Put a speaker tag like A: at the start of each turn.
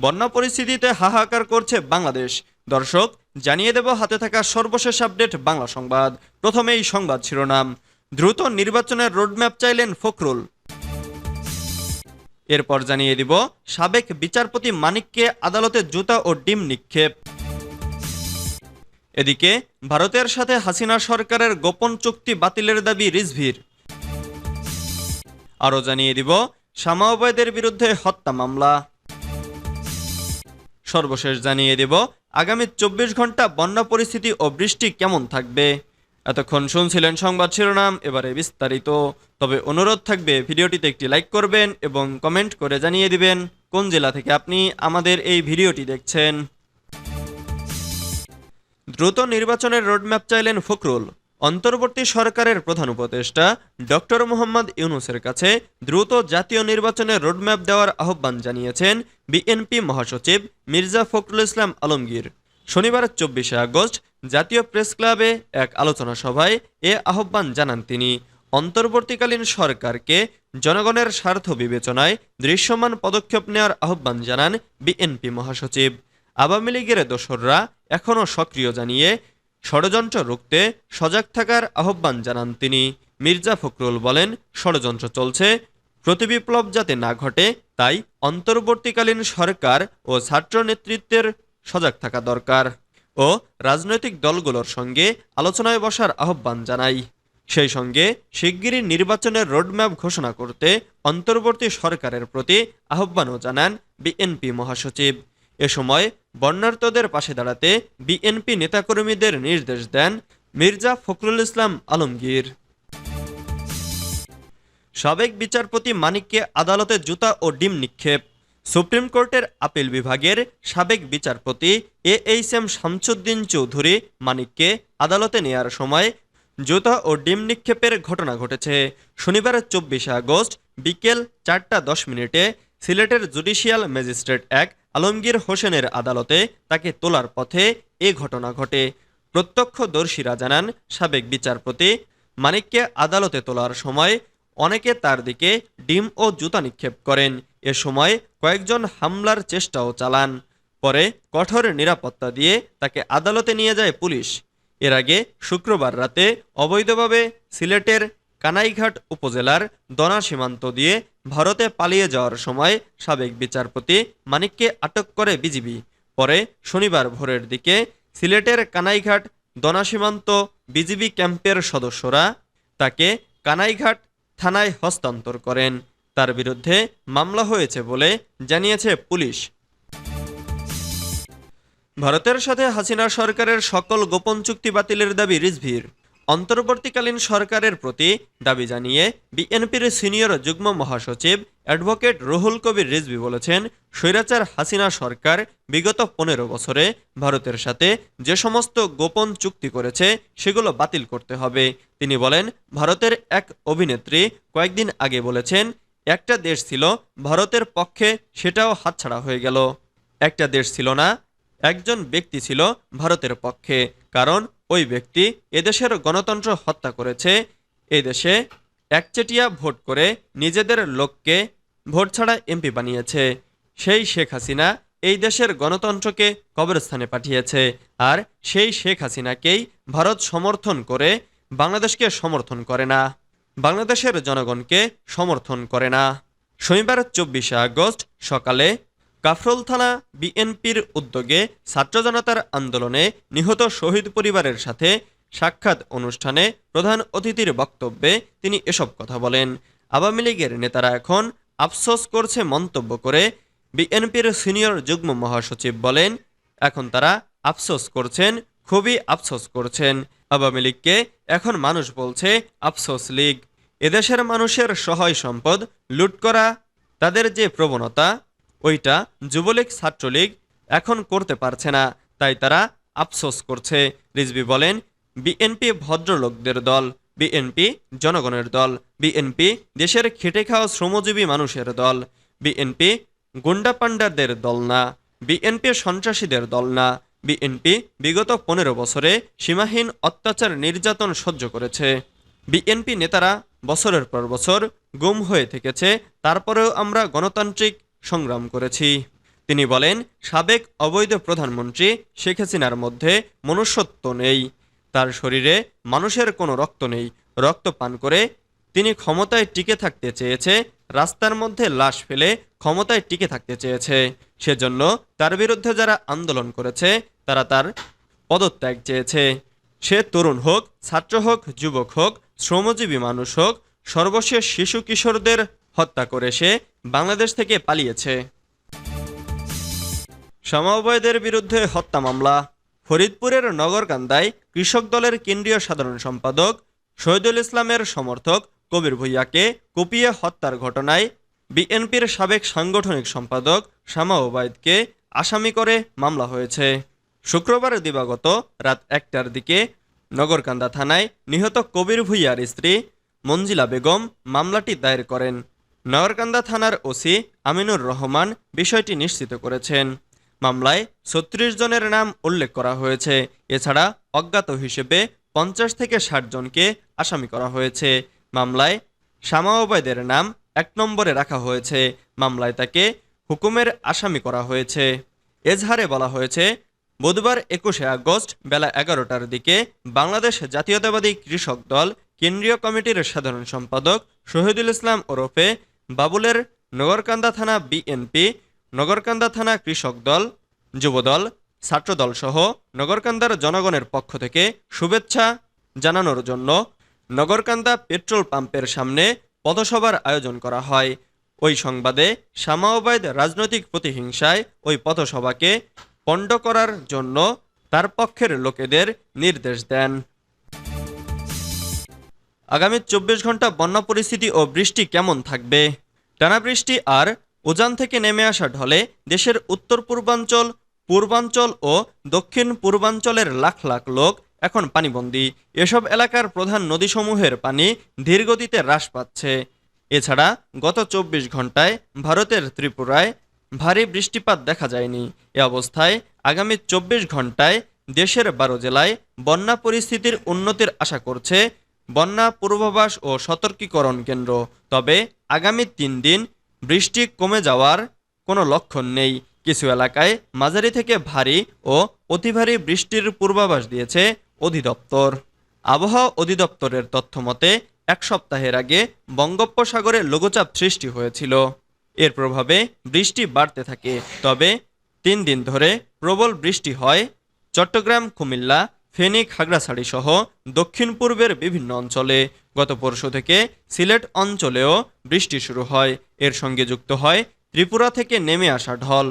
A: বন্যা পরিস্থিতিতে হাহাকার করছে বাংলাদেশ। দর্শক, জানিয়ে দেব হাতে থাকা সর্বশেষ আপডেট বাংলা সংবাদ। প্রথমেই সংবাদ শিরোনাম। দ্রুত নির্বাচনের রোডম্যাপ চাইলেন ফখরুল। এরপর জানিয়ে দিব, সাবেক বিচারপতি মানিককে আদালতে জুতা ও ডিম নিক্ষেপ। এদিকে, ভারতের সাথে হাসিনা সরকারের গোপন চুক্তি বাতিলের দাবি রিজভির। আরও জানিয়ে দিব শামাওবায়দের বিরুদ্ধে হত্যা মামলা। সর্বশেষ জানিয়ে দেব, আগামী চব্বিশ ঘণ্টা বন্যা পরিস্থিতি ও বৃষ্টি কেমন থাকবে? এতক্ষণ শুনছিলেন সংবাদ শিরোনাম, এবারে বিস্তারিত। তবে অনুরোধ থাকবে, ভিডিওটিতে একটি লাইক করবেন এবং কমেন্ট করে জানিয়ে দিবেন কোন জেলা থেকে আপনি আমাদের এই ভিডিওটি দেখছেন। দ্রুত নির্বাচনের রোডম্যাপ চাইলেন ফখরুল। অন্তর্বর্তী সরকারের প্রধান উপদেষ্টা ডক্টর মোহাম্মদ ইউনুসের কাছে দ্রুত জাতীয় নির্বাচনের রোডম্যাপ দেওয়ার আহ্বান জানিয়েছেন বিএনপি মহাসচিব মির্জা ফখরুল ইসলাম আলমগীর। শনিবার চব্বিশে আগস্ট জাতীয় প্রেস ক্লাবে এক আলোচনা সভায় এ আহ্বান জানান তিনি। অন্তর্বর্তীকালীন সরকারকে জনগণের স্বার্থ বিবেচনায় দৃশ্যমান পদক্ষেপ নেওয়ার আহ্বান জানান বিএনপি মহাসচিব। আওয়ামী লীগের দোসররা এখনও সক্রিয় জানিয়ে ষড়যন্ত্র রুখতে সজাগ থাকার আহ্বান জানান তিনি। মির্জা ফখরুল বলেন, ষড়যন্ত্র চলছে প্রতিবিপ্লব যাতে না ঘটে, তাই অন্তর্বর্তীকালীন সরকার ও ছাত্র নেতৃত্বের সজাগ থাকা দরকার ও রাজনৈতিক দলগুলোর সঙ্গে আলোচনায় বসার আহ্বান জানাই। সেই সঙ্গে শিগগিরই নির্বাচনের রোডম্যাপ ঘোষণা করতে অন্তর্বর্তী সরকারের প্রতি আহ্বানও জানান বিএনপি মহাসচিব। এ সময় বন্যার্তদের পাশে দাঁড়াতে বিএনপি নেতাকর্মীদের নির্দেশ দেন মির্জা ফখরুল ইসলাম আলমগীর। সাবেক বিচারপতি মানিককে আদালতে জুতা ও ডিম নিক্ষেপ। সুপ্রিম কোর্টের আপিল বিভাগের সাবেক বিচারপতি A H M Shamsuddin Chowdhury মানিককে আদালতে নেয়ার সময় জুতা ও ডিম নিক্ষেপের ঘটনা ঘটেছে। শনিবার চব্বিশে আগস্ট বিকেল চারটা দশ মিনিটে সিলেটের জুডিশিয়াল ম্যাজিস্ট্রেট এক আলমগীর হোসেনের আদালতে তাকে তোলার পথে এ ঘটনা ঘটে। প্রত্যক্ষদর্শীরা জানান, সাবেক বিচারপতি মানিককে আদালতে তোলার সময় অনেকে তার দিকে ডিম ও জুতা নিক্ষেপ করেন। এ সময় কয়েকজন হামলার চেষ্টাও চালান। পরে কঠোর নিরাপত্তা দিয়ে তাকে আদালতে নিয়ে যায় পুলিশ। এর আগে শুক্রবার রাতে অবৈধভাবে সিলেটের কানাইঘাট উপজেলার দনা সীমান্ত দিয়ে ভারতে পালিয়ে যাওয়ার সময় সাবেক বিচারপতি মানিককে আটক করে বিজিবি। পরে শনিবার ভোরের দিকে সিলেটের কানাইঘাট দনা সীমান্ত বিজিবি ক্যাম্পের সদস্যরা তাকে কানাইঘাট থানায় হস্তান্তর করেন। তার বিরুদ্ধে মামলা হয়েছে বলে জানিয়েছে পুলিশ। ভারতের সাথে হাসিনা সরকারের সকল গোপন চুক্তি বাতিলের দাবি রিজভির। অন্তর্বর্তীকালীন সরকারের প্রতি দাবি জানিয়ে বিএনপির সিনিয়র যুগ্ম মহাসচিব অ্যাডভোকেট রুহুল কবির রিজভি বলেছেন, স্বৈরাচার হাসিনা সরকার বিগত পনেরো বছরে ভারতের সাথে যে সমস্ত গোপন চুক্তি করেছে সেগুলো বাতিল করতে হবে। তিনি বলেন, ভারতের এক অভিনেত্রী কয়েকদিন আগে বলেছেন, একটা দেশ ছিল, ভারতের পক্ষে সেটাও হাতছাড়া হয়ে গেল। একটা দেশ ছিল না, একজন ব্যক্তি ছিল ভারতের পক্ষে। কারণ ওই ব্যক্তি এদেশের গণতন্ত্র হত্যা করেছে। এদেশে একচেটিয়া ভোট করে নিজেদের লোককে ভোট ছাড়া এমপি বানিয়েছে। সেই শেখ হাসিনা এই দেশের গণতন্ত্রকে কবরস্থানে পাঠিয়েছে আর সেই শেখ হাসিনাকেই ভারত সমর্থন করে বাংলাদেশকে সমর্থন করে না। বাংলাদেশের জনগণকে সমর্থন করে না। শনিবার চব্বিশে আগস্ট সকালে কাফরুল থানা বিএনপির উদ্যোগে ছাত্র জনতার আন্দোলনে নিহত শহীদ পরিবারের সাথে সাক্ষাৎ অনুষ্ঠানে প্রধান অতিথির বক্তব্যে তিনি এসব কথা বলেন। আওয়ামী লীগের নেতারা এখন আফসোস করছে মন্তব্য করে বিএনপির সিনিয়র যুগ্ম মহাসচিব বলেন, এখন তারা আফসোস করছেন, খুবই আফসোস করছেন। আওয়ামী লীগকে এখন মানুষ বলছে আফসোস লীগ। এদেশের মানুষের সহায় সম্পদ লুট করা, তাদের যে প্রবণতা ওইটা যুবলীগ ছাত্রলীগ এখন করতে পারছে না, তাই তারা আফসোস করছে রিজবি বলেন, বিএনপি ভদ্রলোকদের দল, বিএনপি জনগণের দল, বিএনপি দেশের খেটে খাওয়া শ্রমজীবী মানুষের দল, বিএনপি গুন্ডা পান্ডারদের দল না, বিএনপি সন্ত্রাসীদের দল না, বিএনপি বিগত পনেরো বছরে সীমাহীন অত্যাচার নির্যাতন সহ্য করেছে। বিএনপি নেতারা বছরের পর বছর গুম হয়ে থেকেছে, তারপরেও আমরা গণতান্ত্রিক সংগ্রাম করেছি। তিনি বলেন, সাবেক অবৈধ প্রধানমন্ত্রী শেখ হাসিনার মধ্যে মনুষ্যত্ব নেই। তার শরীরে মানুষের কোনো রক্ত নেই। রক্ত পান করে তিনি ক্ষমতায় টিকে থাকতে চেয়েছে, রাস্তার মধ্যে লাশ ফেলে ক্ষমতায় টিকে থাকতে চেয়েছে। সেজন্য তার বিরুদ্ধে যারা আন্দোলন করেছে, তারা তার পদত্যাগ চেয়েছে। সে তরুণ হোক, ছাত্র হোক, যুবক হোক, শ্রমজীবী মানুষ হোক, সর্বশেষ শিশু কিশোরদের হত্যা করে সে বাংলাদেশ থেকে পালিয়েছে। সমবায়দের বিরুদ্ধে হত্যা মামলা। ফরিদপুরের নগরকান্দায় কৃষক দলের কেন্দ্রীয় সাধারণ সম্পাদক শহীদুল ইসলামের সমর্থক কবির ভুইয়াকে কুপিয়ে হত্যার ঘটনায় বিএনপির সাবেক সাংগঠনিক সম্পাদক শামা ওবায়দকে আসামি করে মামলা হয়েছে। শুক্রবার দিবাগত রাত একটার দিকে নগরকান্দা থানায় নিহত কবির ভুইয়ার স্ত্রী মঞ্জিলা বেগম মামলাটি দায়ের করেন। নগরকান্দা থানার ওসি আমিনুর রহমান বিষয়টি নিশ্চিত করেছেন। মামলায় ছত্রিশ জনের নাম উল্লেখ করা হয়েছে। এছাড়া অজ্ঞাত হিসেবে পঞ্চাশ থেকে ষাট জনকে আসামি করা হয়েছে। মামলায় শামাওবায়দের নাম এক নম্বরে রাখা হয়েছে। মামলায় তাকে হুকুমের আসামি করা হয়েছে। এজহারে বলা হয়েছে, বুধবার একুশে আগস্ট বেলা এগারোটার দিকে বাংলাদেশ জাতীয়তাবাদী কৃষক দল কেন্দ্রীয় কমিটির সাধারণ সম্পাদক শহীদুল ইসলাম ওরফে বাবুলের নগরকান্দা থানা বিএনপি, নগরকান্দা থানা কৃষক দল যুবদল ছাত্রদল সহ নগরকান্দার জনগণের পক্ষ থেকে শুভেচ্ছা জানানোর জন্য নগরকান্দা পেট্রোল পাম্পের সামনে পথসভার আয়োজন করা হয়। ওই সংবাদে শামাওবায়দ রাজনৈতিক প্রতিহিংসায় ওই পথসভাকে পণ্ড করার জন্য তার পক্ষের লোকেদের নির্দেশ দেন। আগামী চব্বিশ ঘণ্টা বন্যা পরিস্থিতি ও বৃষ্টি কেমন থাকবে? টানা বৃষ্টি আর উজান থেকে নেমে আসা ঢলে দেশের উত্তর পূর্বাঞ্চল পূর্বাঞ্চল ও দক্ষিণ পূর্বাঞ্চলের লাখ লাখ লোক এখন পানিবন্দী। এসব এলাকার প্রধান নদীসমূহের পানি ধীরগতিতে হ্রাস পাচ্ছে। এছাড়া গত চব্বিশ ঘন্টায় ভারতের ত্রিপুরায় ভারী বৃষ্টিপাত দেখা যায়নি। এ অবস্থায় আগামী চব্বিশ ঘন্টায় দেশের বারো জেলায় বন্যা পরিস্থিতির উন্নতির আশা করছে বন্যা পূর্বাভাস ও সতর্কীকরণ কেন্দ্র। তবে আগামী তিন দিন বৃষ্টি কমে যাওয়ার কোনো লক্ষণ নেই। কিছু এলাকায় মাঝারি থেকে ভারী ও অতি ভারী বৃষ্টির পূর্বাভাস দিয়েছে অধিদপ্তর। আবহাওয়া অধিদপ্তরের তথ্য মতে, এক সপ্তাহের আগে বঙ্গোপসাগরে লঘুচাপ সৃষ্টি হয়েছিল। এর প্রভাবে বৃষ্টি বাড়তে থাকে। তবে তিন দিন ধরে প্রবল বৃষ্টি হয় চট্টগ্রাম, কুমিল্লা ফেনী খাগড়াছড়ি সহ দক্ষিণ পূর্বের বিভিন্ন অঞ্চলে গত পরশু থেকে সিলেট অঞ্চলেও বৃষ্টি শুরু হয়। এর সঙ্গে যুক্ত হয় ত্রিপুরা থেকে নেমে আসা ঢল।